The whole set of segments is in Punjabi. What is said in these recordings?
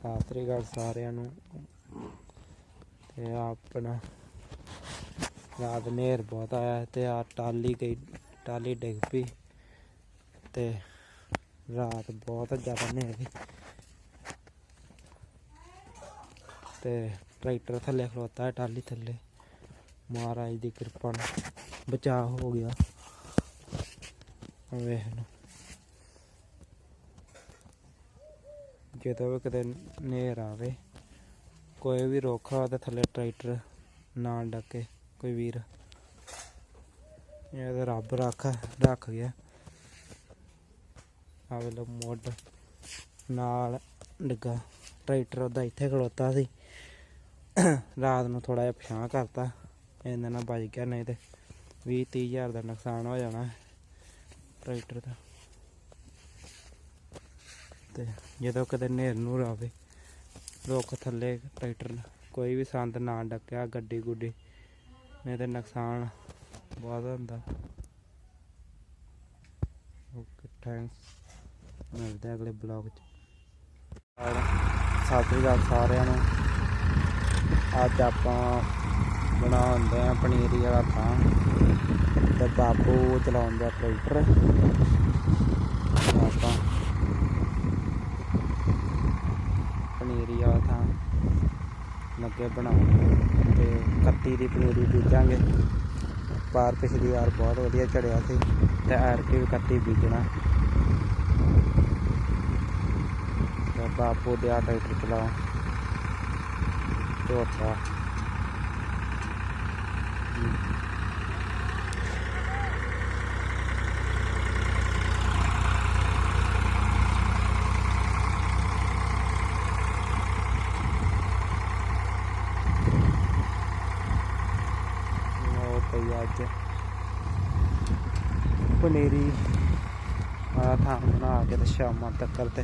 ਸਤਿ ਸ੍ਰੀ ਅਕਾਲ ਸਾਰਿਆਂ ਨੂੰ। ਤੇ ਆਪਣਾ ਰਾਤ ਨੇਰ ਬਹੁਤ ਆਇਆ ਤੇ ਆ ਟਾਲੀ ਗਈ ਟਾਲੀ ਡਿੱਗ ਪਈ ਤੇ ਰਾਤ ਬਹੁਤ ਜ਼ਿਆਦਾ ਨੇਰ ਸੀ। ਤੇ ਟਰੈਕਟਰ ਥੱਲੇ ਖਲੋਤਾ ਹੈ ਟਾਲੀ ਥੱਲੇ। ਮਹਾਰਾਜ ਦੀ ਕਿਰਪਾ ਨਾਲ ਬਚਾਅ ਹੋ ਗਿਆ। ਵੇਖ ਲਓ। ਜਦੋਂ ਵੀ ਕਿਤੇ ਨੇਰ ਆਵੇ, ਕੋਈ ਵੀ ਰੁੱਖ ਆ ਤੇ ਥੱਲੇ ਟਰੈਕਟਰ ਨਾਲ ਡੱਕੇ ਕੋਈ ਵੀਰ, ਇਹ ਤਾਂ ਰੱਬ ਰੱਖ ਰੱਖ ਗਿਆ। ਆ ਵੇਲੋ ਮੋਢ ਨਾਲ ਡਿੱਗਾ, ਟਰੈਕਟਰ ਉਹਦਾ ਇੱਥੇ ਖਲੋਤਾ ਸੀ। ਰਾਤ ਨੂੰ ਥੋੜਾ ਜਿਹਾ ਪਛਾਣ ਕਰਤਾ ਇਹਨਾਂ ਨਾਲ ਬਚ ਗਿਆ, ਨਹੀਂ ਤੇ 20 30 ਹਜ਼ਾਰ ਦਾ ਨੁਕਸਾਨ ਹੋ ਜਾਣਾ ਟਰੈਕਟਰ ਦਾ। ਤੇ ਜਦੋਂ ਕਦੇ ਨੇਰ ਨੂਰ ਆਵੇ, ਰੁੱਖ ਥੱਲੇ ਟਰੈਕਟਰ ਕੋਈ ਵੀ ਸੰਦ ਨਾ ਡੱਕਿਆ, ਗੱਡੀ ਗੁੱਡੀ, ਨਹੀਂ ਤੇ ਨੁਕਸਾਨ ਬਹੁਤ ਹੁੰਦਾ। ਓਕੇ ਥੈਂਕਸ ਮਿਲਦੇ ਅਗਲੇ ਬਲੌਗ 'ਚ। ਸਤਿ ਸ੍ਰੀ ਅਕਾਲ ਸਾਰਿਆਂ ਨੂੰ। ਅੱਜ ਆਪਾਂ ਬਣਾਉਂਦੇ ਆ ਪਨੀਰੀ ਵਾਲਾ ਥਾਂ। ਤੇ ਬਾਪੂ ਚਲਾਉਂਦੇ ਆ ਟਰੈਕਟਰ। ਆਪਾਂ ਪਨੀਰੀ ਵਾਲਾ ਥਾਂ ਲੱਗੇ ਬਣਾਉਣ। ਤੇ ਕੱਤੀ ਦੀ ਪਨੀਰੀ ਬੀਜਾਂਗੇ। ਪਾਰ ਪਿਛਲੀ ਵਾਰ ਬਹੁਤ ਵਧੀਆ ਚੜਿਆ ਸੀ, ਤੇ ਐਰ ਕੇ ਵੀ ਕੱਤੀ ਬੀਜਣਾ। ਤੇ ਬਾਪੂ ਦੇ ਆ ਟਰੈਕਟਰ ਚਲਾਓ ਚੌਥਾ ਉਹ ਪਈ ਅੱਜ। ਪਨੀਰੀ ਆ ਥਾਂ ਬਣਾ ਕੇ ਤੇ ਸ਼ਾਮਾਂ ਤੱਕ ਤੇ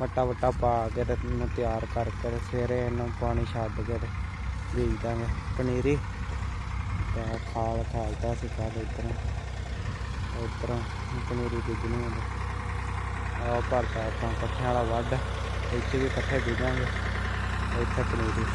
ਵੱਟਾ ਵੱਟਾ ਪਾ ਕੇ ਤੇ ਇਹਨੂੰ ਤਿਆਰ ਕਰਕੇ ਤੇ ਸਵੇਰੇ ਇਹਨੂੰ ਪਾਣੀ ਛੱਡ ਕੇ ਤੇ ਬੀਜ ਦਾਂਗੇ। ਪਨੀਰੀ ਤੇ ਖਾਲ ਖਾਲਦਾ ਸੀ ਕੱਲ ਇੱਧਰ। ਉੱਧਰੋਂ ਪਨੀਰੀ ਬੀਜਣੀ ਹੁੰਦੀ ਆਹ ਭਰਤਾ ਆਪਾਂ ਪੱਠਿਆਂ ਵਾਲਾ ਵੱਢ, ਇੱਥੇ ਵੀ ਇਕੱਠੇ ਬੀਜਾਂਗੇ। ਇੱਥੇ ਪਨੀਰੀ।